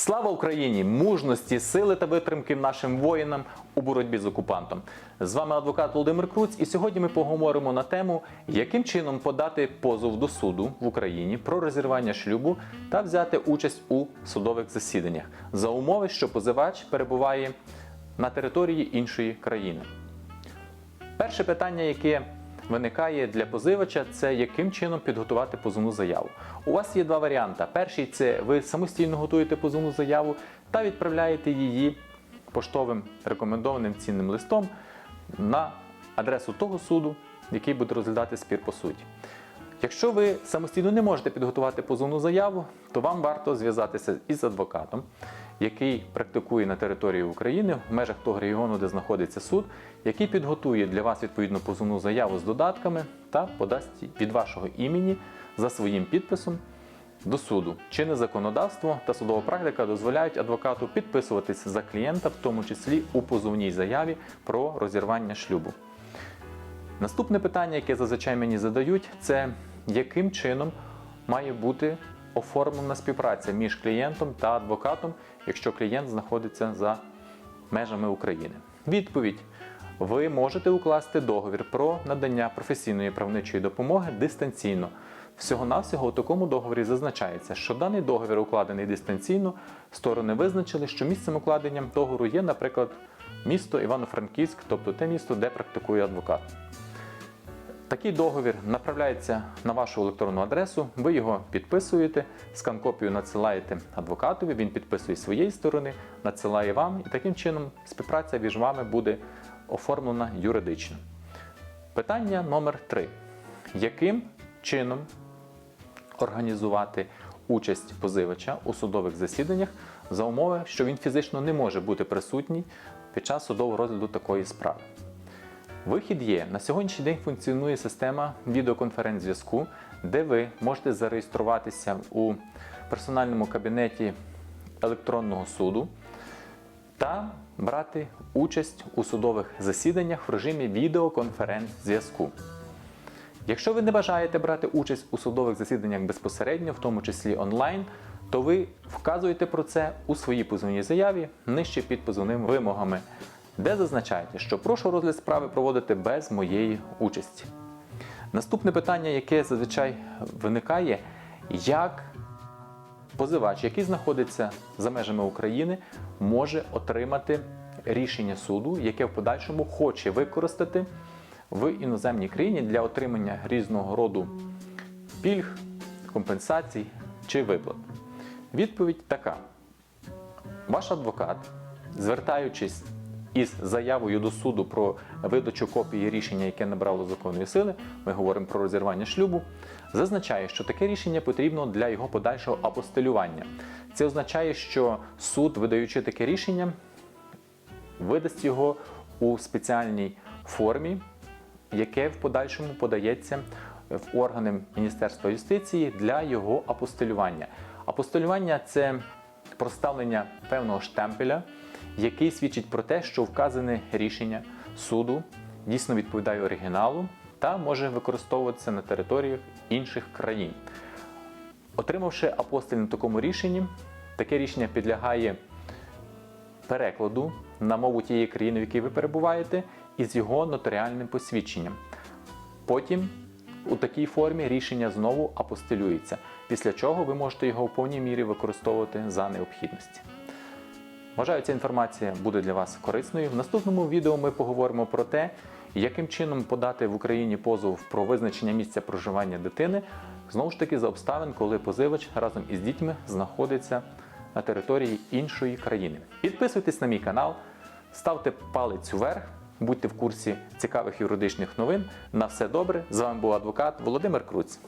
Слава Україні! Мужності, сили та витримки нашим воїнам у боротьбі з окупантом. З вами адвокат Володимир Круць, і сьогодні ми поговоримо на тему, яким чином подати позов до суду в Україні про розірвання шлюбу та взяти участь у судових засіданнях за умови, що позивач перебуває на території іншої країни. Перше питання, яке виникає для позивача, це яким чином підготувати позовну заяву. У вас є два варіанти. Перший це ви самостійно готуєте позовну заяву та відправляєте її поштовим рекомендованим цінним листом на адресу того суду, який буде розглядати спір по суті. Якщо ви самостійно не можете підготувати позовну заяву, то вам варто зв'язатися із адвокатом, який практикує на території України в межах того регіону, де знаходиться суд, який підготує для вас відповідну позовну заяву з додатками та подасть від вашого імені за своїм підписом до суду. Чинне законодавство та судова практика дозволяють адвокату підписуватись за клієнта, в тому числі у позовній заяві про розірвання шлюбу. Наступне питання, яке зазвичай мені задають, це яким чином має бути оформлена співпраця між клієнтом та адвокатом, якщо клієнт знаходиться за межами України. Відповідь: ви можете укласти договір про надання професійної правничої допомоги дистанційно. Всього-навсього у такому договорі зазначається, що даний договір укладений дистанційно, сторони визначили, що місцем укладення договору є, наприклад, місто Івано-Франківськ, тобто те місто, де практикує адвокат. Такий договір направляється на вашу електронну адресу, ви його підписуєте, скан-копію надсилаєте адвокатові, він підписує своєї сторони, надсилає вам, і таким чином співпраця між вами буде оформлена юридично. Питання номер 3. Яким чином організувати участь позивача у судових засіданнях за умови, що він фізично не може бути присутній під час судового розгляду такої справи? Вихід є. На сьогоднішній день функціонує система відеоконференц-зв'язку, де ви можете зареєструватися у персональному кабінеті електронного суду та брати участь у судових засіданнях в режимі відеоконференц-зв'язку. Якщо ви не бажаєте брати участь у судових засіданнях безпосередньо, в тому числі онлайн, то ви вказуєте про це у своїй позовній заяві нижче під позовними вимогами, де зазначаєте, що прошу розгляд справи проводити без моєї участі. Наступне питання, яке зазвичай виникає, як позивач, який знаходиться за межами України, може отримати рішення суду, яке в подальшому хоче використати в іноземній країні для отримання різного роду пільг, компенсацій чи виплат. Відповідь така: ваш адвокат, звертаючись із заявою до суду про видачу копії рішення, яке набрало законної сили, ми говоримо про розірвання шлюбу, зазначає, що таке рішення потрібно для його подальшого апостилювання. Це означає, що суд, видаючи таке рішення, видасть його у спеціальній формі, яке в подальшому подається в органи Міністерства юстиції для його апостилювання. Апостилювання це проставлення певного штемпеля, який свідчить про те, що вказане рішення суду дійсно відповідає оригіналу та може використовуватися на територіях інших країн. Отримавши апостиль на такому рішенні, таке рішення підлягає перекладу на мову тієї країни, в якій ви перебуваєте, із його нотаріальним посвідченням. Потім у такій формі рішення знову апостилюється, після чого ви можете його в повній мірі використовувати за необхідності. Вважаю, ця інформація буде для вас корисною. В наступному відео ми поговоримо про те, яким чином подати в Україні позов про визначення місця проживання дитини, знову ж таки за обставин, коли позивач разом із дітьми знаходиться на території іншої країни. Підписуйтесь на мій канал, ставте палець вверх, будьте в курсі цікавих юридичних новин. На все добре. З вами був адвокат Володимир Круць.